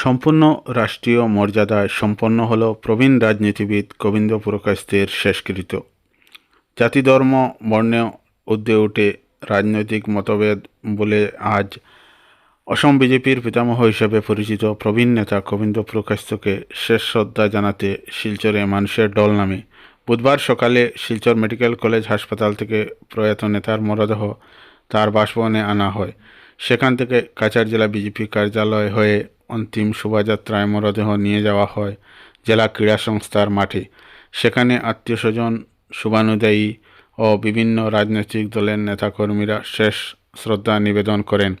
সম্পূর্ণ রাষ্ট্রীয় মর্যাদায় সম্পন্ন হল প্রবীণ রাজনীতিবিদ গোবিন্দ পুরকাস্তের শেষকৃত জাতি ধর্ম বর্ণে ঊর্ধ্বে উঠে রাজনৈতিক মতভেদ বলে আজ অসম বিজেপির পিতামহ হিসেবে পরিচিত প্রবীণ নেতা গোবিন্দ পুরকাস্তকে শেষ শ্রদ্ধা জানাতে শিলচরে মানুষের দল নামে। বুধবার সকালে শিলচর মেডিকেল কলেজ হাসপাতাল থেকে প্রয়াত নেতার মরদেহ তার বাসভবনে আনা হয়। সেখান থেকে কাছাড় জেলা বিজেপি কার্যালয় হয়ে অন্তিম শোভাযাত্রায় মরদেহ নিয়ে যাওয়া হয় জেলা ক্রীড়া সংস্থার মাঠে। সেখানে আত্মীয় স্বজন শুভানুদায়ী ও বিভিন্ন রাজনৈতিক দলের নেতাকর্মীরা শেষ শ্রদ্ধা নিবেদন করেন।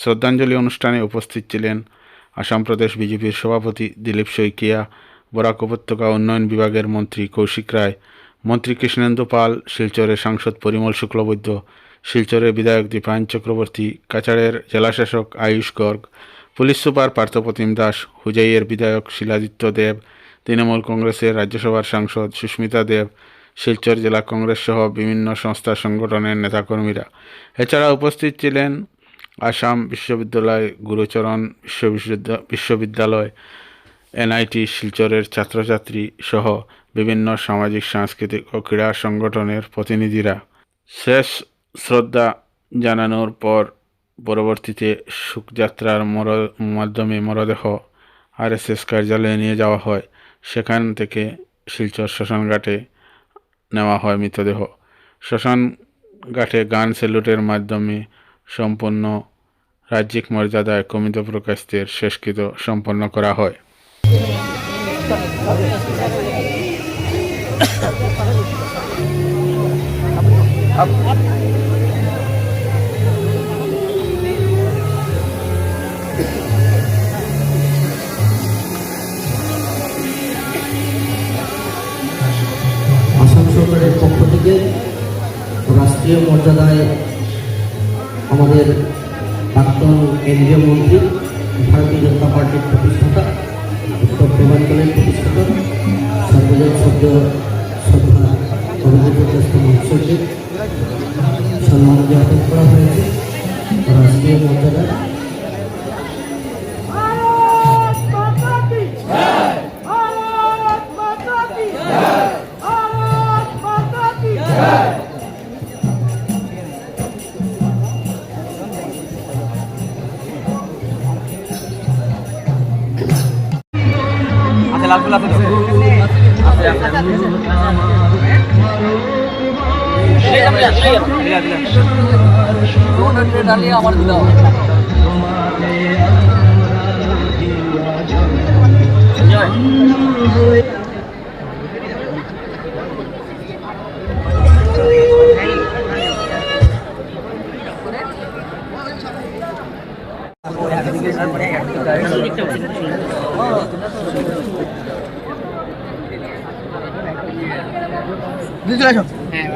শ্রদ্ধাঞ্জলি অনুষ্ঠানে উপস্থিত ছিলেন আসাম প্রদেশ বিজেপির সভাপতি দিলীপ শইকিয়া, বরাক উপত্যকা উন্নয়ন বিভাগের মন্ত্রী কৌশিক রায়, মন্ত্রী কৃষ্ণেন্দু পাল, শিলচরের সাংসদ পরিমল শুক্লবৈদ্য, শিলচরের বিধায়ক দীপায়ন চক্রবর্তী, কাছাড়ের জেলাশাসক আয়ুষ গর্গ পুলিশ সুপার পার্থপ্রতিম দাস, হুজাইয়ের বিধায়ক শিলাদিত্য দেব, তৃণমূল কংগ্রেসের রাজ্যসভার সাংসদ সুস্মিতা দেব, শিলচর জেলা কংগ্রেস সহ বিভিন্ন সংস্থা সংগঠনের নেতাকর্মীরা। এছাড়া উপস্থিত ছিলেন আসাম বিশ্ববিদ্যালয় গুরুচরণ বিশ্ব বিশ্ববিদ্যালয়, এনআইটি শিলচরের ছাত্রছাত্রী সহ বিভিন্ন সামাজিক, সাংস্কৃতিক ও ক্রীড়া সংগঠনের প্রতিনিধিরা। শেষ শ্রদ্ধা জানানোর পর পরবর্তীতে শোকযাত্রার মর মাধ্যমে মরদেহ আরএসএস কার্যালয়ে নিয়ে যাওয়া হয়। সেখান থেকে শিলচর শ্মশানঘাটে নেওয়া হয় মৃতদেহ। শ্মশানঘাটে গান স্যালুটের মাধ্যমে সম্পন্ন রাজ্যিক মর্যাদায় কমিত প্রকাশের শেষকৃত সম্পন্ন করা হয়। রাষ্ট্রীয় মর্যাদায় আমাদের প্রাক্তন কেন্দ্রীয় মন্ত্রী, ভারতীয় জনতা পার্টির প্রতিষ্ঠাতা, উত্তর পূর্বাঞ্চলের প্রতিষ্ঠাতা সর্বজন শব্দ শ্রদ্ধা অভিযোগগ্রস্ত মহাশয়কে সম্মান জ্ঞাপন করা হয়েছে। রাষ্ট্রীয় মর্যাদায় না ওইদিকে লাইন সাইডটা বাচ্চা বানাই গেছে চলে আসো হ্যাঁ।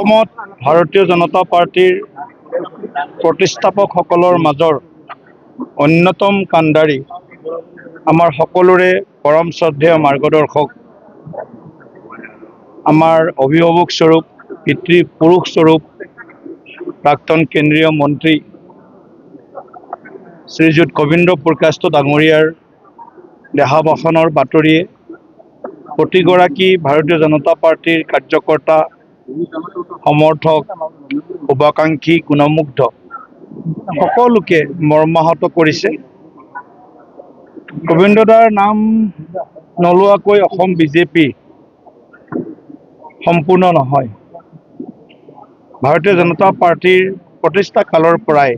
অসমত ভাৰতীয় জনতা পাৰ্টীৰ প্ৰতিষ্ঠাপকসকলৰ মাজৰ অন্যতম কাণ্ডাৰী আমাৰ সকলোৰে পৰম শ্ৰদ্ধেয় মাৰ্গদৰ্শক আমাৰ অভিভাৱক স্বৰূপ পিতৃ পুৰুষ স্বৰূপ প্ৰাক্তন কেন্দ্ৰীয় মন্ত্ৰী শ্ৰীযুত গোবিন্দ পুৰকাষ্ট ডাঙৰীয়াৰ দেহাৱসানৰ বাতৰিয়ে প্ৰতিগৰাকী ভাৰতীয় জনতা পাৰ্টীৰ কাৰ্যকৰ্তা সমৰ্থক শুভাকাংক্ষী গুণমুগ্ধ। সকলোকে মৰ্মাহত কৰিছে। গোবিন্দদাৰ নাম নোলোৱাকৈ অসম বিজেপি সম্পূৰ্ণ নহয়। ভাৰতীয় জনতা পাৰ্টীৰ প্ৰতিষ্ঠা কালৰ পৰাই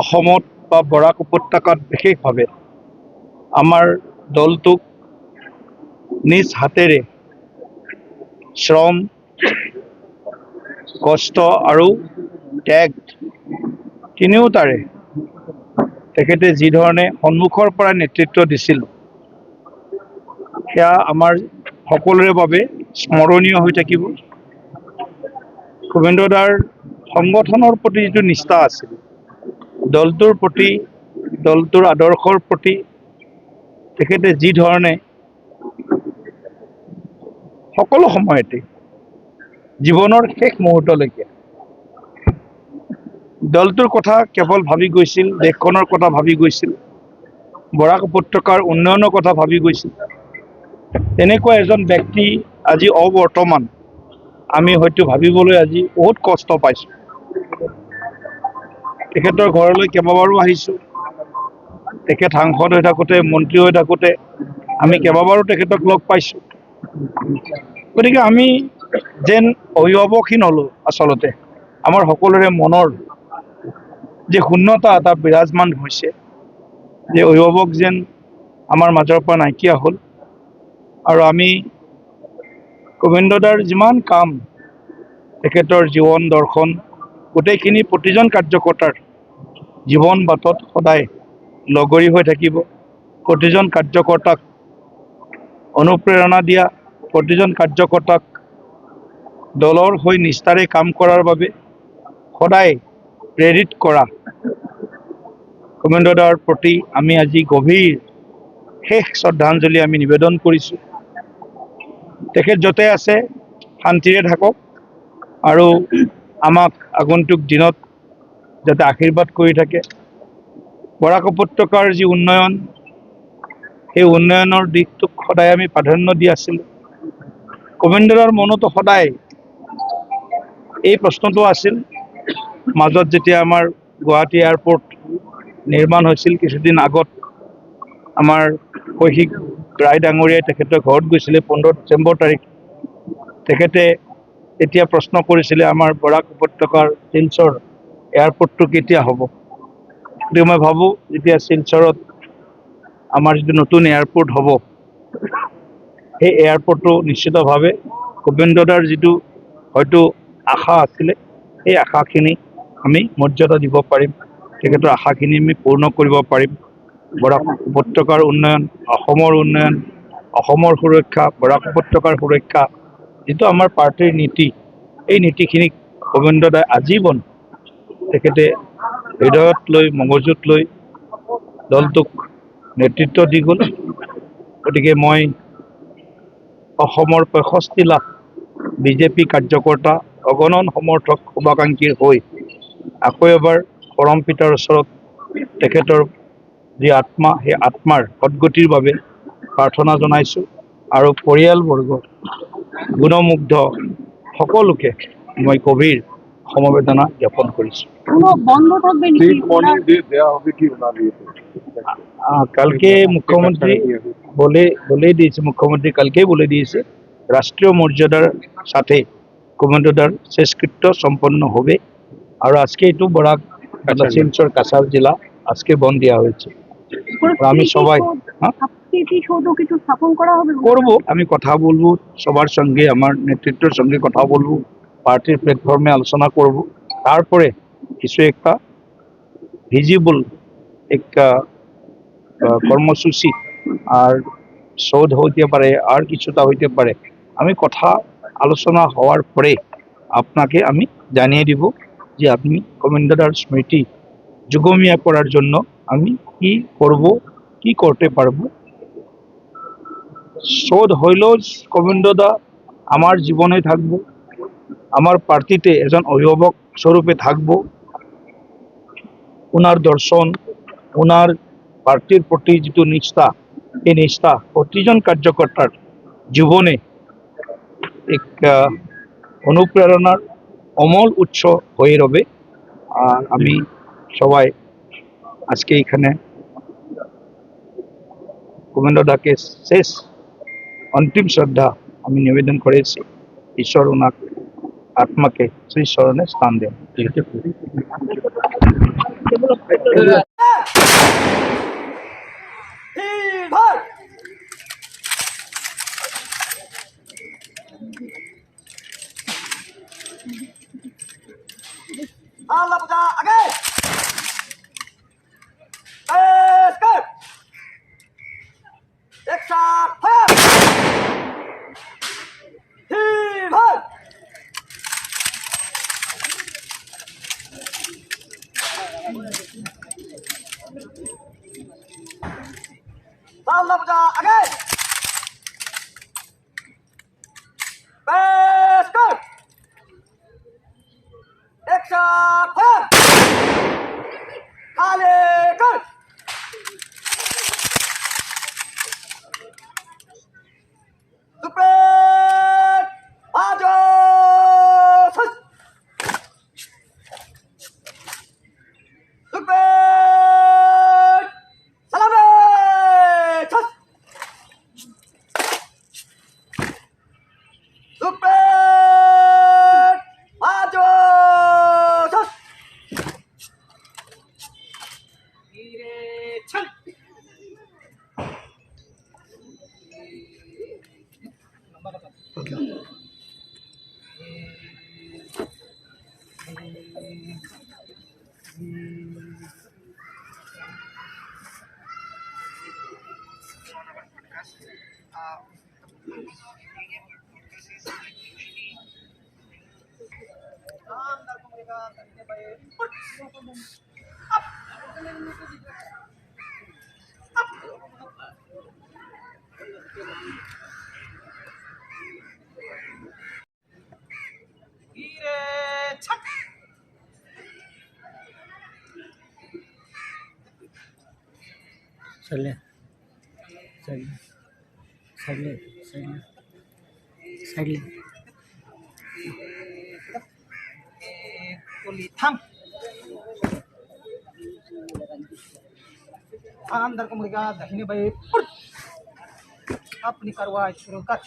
অসমত বা বৰাক উপত্যকাত বিশেষভাৱে আমাৰ দলটোক নিজ হাতেৰে শ্ৰম কষ্ট আৰু ত্যাগ তিনিওটাৰে তেখেতে যিধৰণে সন্মুখৰ পৰা নেতৃত্ব দিছিল, সেয়া আমাৰ সকলোৰে বাবে স্মৰণীয় হৈ থাকিব। গোবিন্দদাৰ সংগঠনৰ প্ৰতি যিটো নিষ্ঠা আছিল, দলটোৰ প্ৰতি, দলটোৰ আদৰ্শৰ প্ৰতি, তেখেতে যি সকলো সময়তে জীৱনৰ শেষ মুহূৰ্তলৈকে। দলটোৰ কথা কেৱল ভাবি গৈছিল দেশখনৰ কথা ভাবি গৈছিল বৰাক উপত্যকাৰ উন্নয়নৰ কথা ভাবি গৈছিল। তেনেকুৱা এজন ব্যক্তি আজি অবৰ্তমান আমি হয়তো ভাবিবলৈ আজি বহুত কষ্ট পাইছোঁ। তেখেতৰ ঘৰলৈ কেইবাবাৰো আহিছোঁ। তেখেত সাংসদ হৈ থাকোঁতে মন্ত্ৰী হৈ থাকোঁতে আমি কেইবাবাৰো তেখেতক লগ পাইছোঁ। গতিকে আমি যেন অভিভাৱকহীন হ'লোঁ আচলতে। আমাৰ সকলোৰে মনৰ যে শূন্যতা এটা বিৰাজমান হৈছে, যে অভিভাৱক যেন আমাৰ মাজৰ পৰা নাইকিয়া হ'ল। আৰু আমি গোবিন্দদাৰ যিমান কাম, তেখেতৰ জীৱন দৰ্শন, গোটেইখিনি প্ৰতিজন কাৰ্যকৰ্তাৰ জীৱন বাটত সদায় লগৰী হৈ থাকিব। প্ৰতিজন কাৰ্যকৰ্তাক অনুপ্ৰেৰণা দিয়া প্ৰতিজন কাৰ্যকৰ্তাক দলৰ হৈ নিষ্ঠাৰে কাম কৰাৰ বাবে সদায় প্ৰেৰিত কৰা। গোবিন্দদাৰ প্ৰতি আমি আজি গভীৰ শেষ শ্ৰদ্ধাঞ্জলি আমি নিবেদন কৰিছোঁ। তেখেত য'তে আছে, শান্তিৰে থাকক আৰু আমাক আগন্তুক দিনত যাতে আশীৰ্বাদ কৰি থাকে। বৰাক উপত্যকাৰ যি উন্নয়ন সেই উন্নয়নৰ দিশটোক সদায় আমি প্ৰাধান্য দি আছিলোঁ। গোবিন্দদাৰ মনতো সদায় এই প্ৰশ্নটো আছিল। মাজত যেতিয়া আমাৰ গুৱাহাটী এয়াৰপৰ্ট নিৰ্মাণ হৈছিল, কিছুদিন আগত আমাৰ কৌশিক ৰায় ডাঙৰীয়াই তেখেতৰ ঘৰত গৈছিলে, পোন্ধৰ ডিচেম্বৰ তাৰিখ। তেখেতে তেতিয়া প্ৰশ্ন কৰিছিলে, আমাৰ বৰাক উপত্যকাৰ শিলচৰ এয়াৰপৰ্টটো কেতিয়া হ'ব? গতিকে মই ভাবোঁ, যেতিয়া শিলচৰত আমাৰ যিটো নতুন এয়াৰপৰ্ট হ'ব, সেই এয়াৰপৰ্টটো নিশ্চিতভাৱে গোবিন্দদাৰ যিটো হয়তো আশা আছিলে, সেই আশাখিনি আমি মৰ্যাদা দিব পাৰিম। তেখেতৰ আশাখিনি আমি পূৰ্ণ কৰিব পাৰিম। বৰাক উপত্যকাৰ উন্নয়ন, অসমৰ উন্নয়ন, অসমৰ সুৰক্ষা, বৰাক উপত্যকাৰ সুৰক্ষা, যিটো আমাৰ পাৰ্টীৰ নীতি, এই নীতিখিনিক গোবিন্দদাই আজীৱন তেখেতে হৃদয়ত লৈ, মগজুত লৈ দলটোক নেতৃত্ব দি গ'ল। গতিকে মই অসমৰ পঁয়ষষ্ঠি লাখ বিজেপি কাৰ্যকৰ্তা অগণন সমৰ্থক শুভাকাংক্ষীৰ হৈ আকৌ এবাৰ পৰম পিতাৰ ওচৰত তেখেতৰ যি আত্মা সেই আত্মাৰ সদগতিৰ বাবে প্ৰাৰ্থনা জনাইছোঁ। আৰু পৰিয়ালবৰ্গ গুণমুগ্ধ সকলোকে মই গভীৰ সমবেদনা জ্ঞাপন কৰিছোঁ বন্ধ আহ, কালকে মুখ্যমন্ত্রী বলে বলে দিয়েছে মুখ্যমন্ত্রী কালকেই বলে দিয়েছে রাষ্ট্রীয় মর্যাদার সাথে কমান্ডোদার শেষকৃত্য সম্পন্ন হবে। আর আজকে একটু বরাক শিলচর কাছাড় জেলা আজকে বন দেওয়া হয়েছে। আমি সবাই হ্যাঁ? স্মৃতিসৌধ কিছু স্থাপন করা হবে? করব আমি কথা বলব সবার সঙ্গে আমার নেতৃত্বের সঙ্গে কথা বলব। পার্টির প্ল্যাটফর্মে আলোচনা করব। তারপরে কিছু একটা ভিজিবল একটা কর্মসূচি আর শোধ হইতে পারে, আর কিছুটা হইতে পারে। আমি কথা আলোচনা হওয়ার পরে আপনাকে আমি জানিয়ে দিব যে আপনি কমেন্ডার স্মৃতি যুগমিয়া করার জন্য আমি কি করব, কি করতে পারব। শোধ হইলেও গোবিন্দদা আমার জীবনে থাকব। আমার পার্টিতে এজন অভিভাবক স্বরূপে থাকব। ওনার দর্শন ওনার পার্টির প্রতি যিটো নিষ্ঠা, এই নিষ্ঠা প্ৰতিজন কাৰ্যকৰ্তাৰ জীৱনে এক অনুপ্রেরণার অমল উৎস হয়ে রবে আর আমি সবাই আজকে এখানে গোবিন্দদাকে শেষ। অন্তিম শ্রদ্ধা আমি নিবেদন করেছি ঈশ্বর ওনাকে আত্মাকে শ্রীচরণে স্থান দেন आला 이래찬 Up. छल छल Sale. Sale. Sale. Sale. Sale. गोली थाम अंदर को गया दहीने भाई अपनी कार्रवाई शुरू कर।